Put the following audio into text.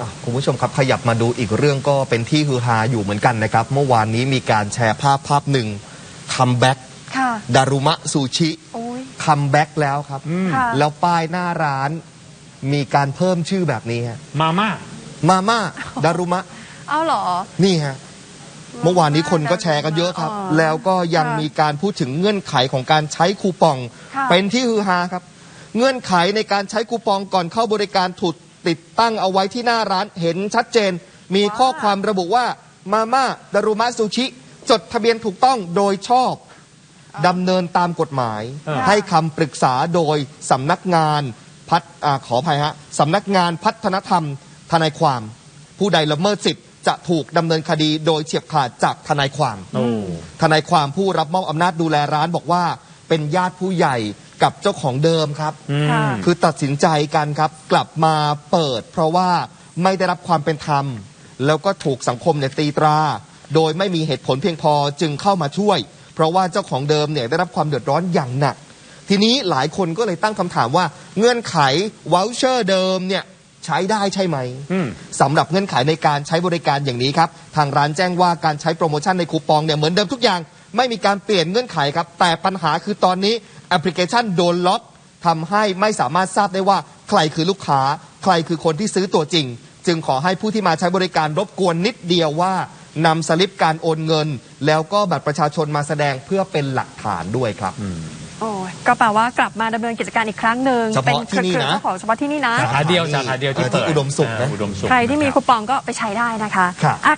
อะคุณผู้ชมครับขยับมาดูอีกเรื่องก็เป็นที่ฮือฮาอยู่เหมือนกันนะครับ เมื่อวานนี้มีการแชร์ภาพภาพหนึ่งคัมแบ็กค่ะ ดารุมะซูชิโอ้ย คัมแบ็กแล้วครับ ค่ะ แล้วป้ายหน้าร้านมีการเพิ่มชื่อแบบนี้ฮะมาม่า มาม่าดารุมะ เอาเหรอ นี่ฮะ เมื่อวานนี้คนก็แชร์กันเยอะครับ อ๋อแล้วก็ยังค่ะมีการพูดถึงเงื่อนไขของการใช้คูปอง ค่ะเป็นที่ฮือฮาครับ เงื่อนไขในการใช้คูปองก่อนเข้าบริการถูก ติดตั้งเอาไว้ที่หน้าร้านเห็นชัดเจน มีข้อความระบุว่ามาม่าดารุมะซูชิ จดทะเบียนถูกต้องโดยชอบดำเนินตามกฎหมายเออให้คำปรึกษาโดยสำนักงานพัฒอาขออภัยฮะสำนักงานพัฒนธรรมทนายความ ผู้ใดละเมิดสิทธิ์จะถูกดำเนินคดีโดยเฉียบขาดจากทนายความโอ้ทนายความผู้รับมอบอำนาจดูแลร้านบอกว่า เป็นญาติผู้ใหญ่ กับเจ้าของเดิมครับอืมค่ะ คือตัดสินใจกันครับ กลับมาเปิด เพราะว่าไม่ได้รับความเป็นธรรม แล้วก็ถูกสังคมเนี่ยตีตรา โดยไม่มีเหตุผลเพียงพอจึงเข้ามาช่วย เพราะว่าเจ้าของเดิมเนี่ยได้รับความเดือดร้อนอย่างหนัก ทีนี้หลายคนก็เลยตั้งคำถามว่าเงื่อนไขว o ลเชอร์เดิมเนี่ยใช้ได้ใช่ไหม อืม สำหรับเงื่อนไขในการใช้บริการอย่างนี้ครับ ทางร้านแจ้งว่าการใช้โปรโมชั่นในคูปองเนี่ยเหมือนเดิมทุกอย่าง ไม่มีการเปลี่ยนเงื่อนไขครับ แต่ปัญหาคือตอนนี้ แอปพลิเคชันโดนล็อกทำให้ไม่สามารถทราบได้ว่าใครคือลูกค้า ใครคือคนที่ซื้อตัวจริง จึงขอให้ผู้ที่มาใช้บริการรบกวนนิดเดียวว่านำสลิปการโอนเงิน แล้วก็บัตรประชาชนมาแสดงเพื่อเป็นหลักฐานด้วยครับ โอ้ยก็แปลว่ากลับมาดำเนินกิจการอีกครั้งหนึ่งเฉพาะเป็นที่นี่นะเครือๆของเฉพาะที่นี่นะ สาขาเดียวสาขาเดียวที่เออที่เปิดอุดมสุขนะาอุดมสุข ใครที่มีคูปองก็ไปใช้ได้นะคะครับ อะ